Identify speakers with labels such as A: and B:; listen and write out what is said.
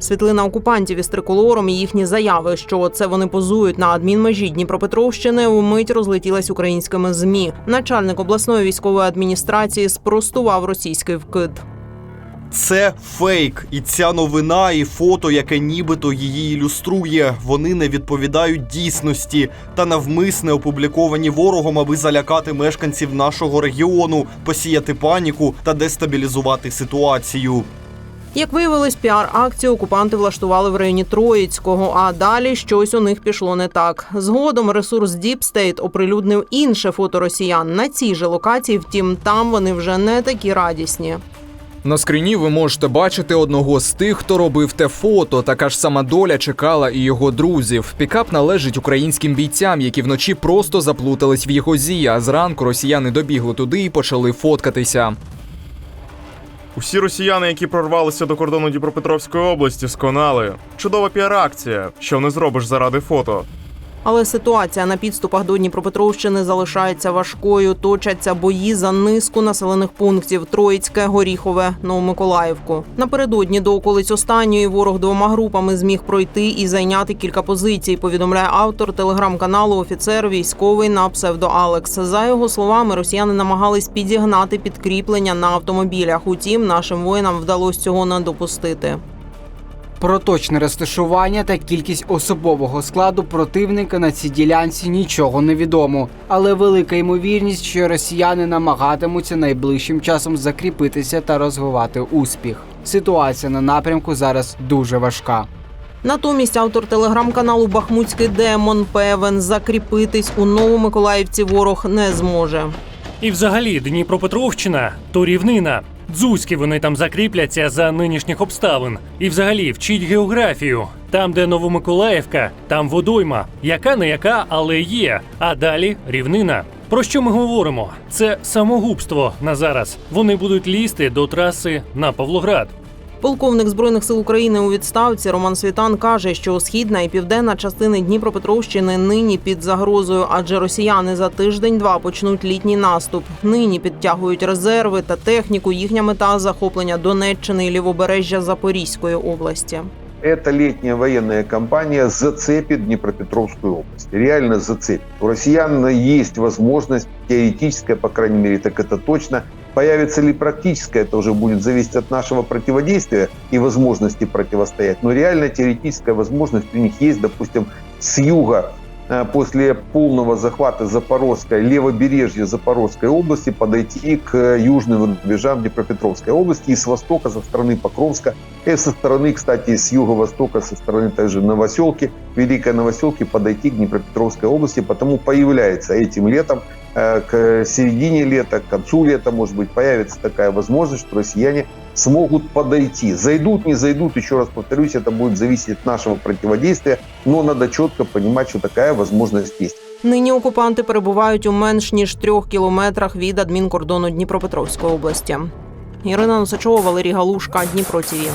A: Світлина окупантів із триколором і їхні заяви, що це вони позують на адмінмежі Дніпропетровщини, умить розлетілась українськими змі. Начальник обласної військової адміністрації спростував російський вкид.
B: Це фейк, і ця новина, і фото, яке нібито її ілюструє, вони не відповідають дійсності та навмисне опубліковані ворогом, аби залякати мешканців нашого регіону, посіяти паніку та дестабілізувати ситуацію.
A: Як виявилось, піар-акцію окупанти влаштували в районі Троїцького, а далі щось у них пішло не так. Згодом ресурс Deep State оприлюднив інше фото росіян на цій же локації. Втім, там вони вже не такі радісні.
C: На скріні ви можете бачити одного з тих, хто робив те фото. Така ж сама доля чекала і його друзів. Пікап належить українським бійцям, які вночі просто заплутались в його зі. А зранку росіяни добігли туди і почали фоткатися.
D: Усі росіяни, які прорвалися до кордону Дніпропетровської області, сконали. Чудова піар-акція, що не зробиш заради фото.
A: Але ситуація на підступах до Дніпропетровщини залишається важкою. Точаться бої за низку населених пунктів: Троїцьке, Горіхове, Новомиколаївку. Напередодні до околиць останньої ворог двома групами зміг пройти і зайняти кілька позицій. Повідомляє автор телеграм-каналу Офіцер військовий на псевдо Алекс. За його словами, росіяни намагались підігнати підкріплення на автомобілях. Утім, нашим воїнам вдалося цього не допустити.
E: Про точне розташування та кількість особового складу противника на цій ділянці нічого не відомо, але велика ймовірність, що росіяни намагатимуться найближчим часом закріпитися та розвивати успіх. Ситуація на напрямку зараз дуже важка.
A: Натомість автор телеграм-каналу Бахмутський демон певен, закріпитись у Новомиколаївці ворог не зможе.
F: І взагалі Дніпропетровщина то рівнина. Дзузьки вони там закріпляться за нинішніх обставин. І взагалі вчіть географію. Там, де Новомиколаївка, там водойма, яка не яка, але є. А далі рівнина. Про що ми говоримо? Це самогубство на зараз. Вони будуть лізти до траси на Павлоград.
A: Полковник збройних сил України у відставці Роман Світан каже, що східна і південна частини Дніпропетровщини нині під загрозою, адже росіяни за тиждень-два почнуть літній наступ. Нині підтягують резерви та техніку. Їхня мета захоплення Донеччини і лівобережжя Запорізької області.
G: Эта летняя военная кампания зацепит Днепропетровскую область. Реально зацепит. У россиян есть возможность, теоретическая, по крайней мере, так это точно. Появится ли практическая, это уже будет зависеть от нашего противодействия и возможности противостоять. Но реально теоретическая возможность у них есть, допустим, с юга э, после полного захвата Запорожской, левобережья Запорожской области подойти к южным рубежам Днепропетровской области и с востока, со стороны Покровска, и со стороны, кстати, с юго-востока, со стороны также Новоселки, Великой Новоселки подойти к Днепропетровской области, потому появляется этим летом, э, к середине лета, к концу лета, может быть, появится такая возможность, что россияне смогут подойти. Зайдут, не зайдут, еще раз повторюсь, это будет зависеть от нашего противодействия, но надо четко понимать, что такая возможность есть.
A: Нині окупанти перебувають у менш ніж трьох кілометрах від адмінкордону Дніпропетровської області. Ірина Носачова, Валерій Галушка, Дніпро ТІВІ.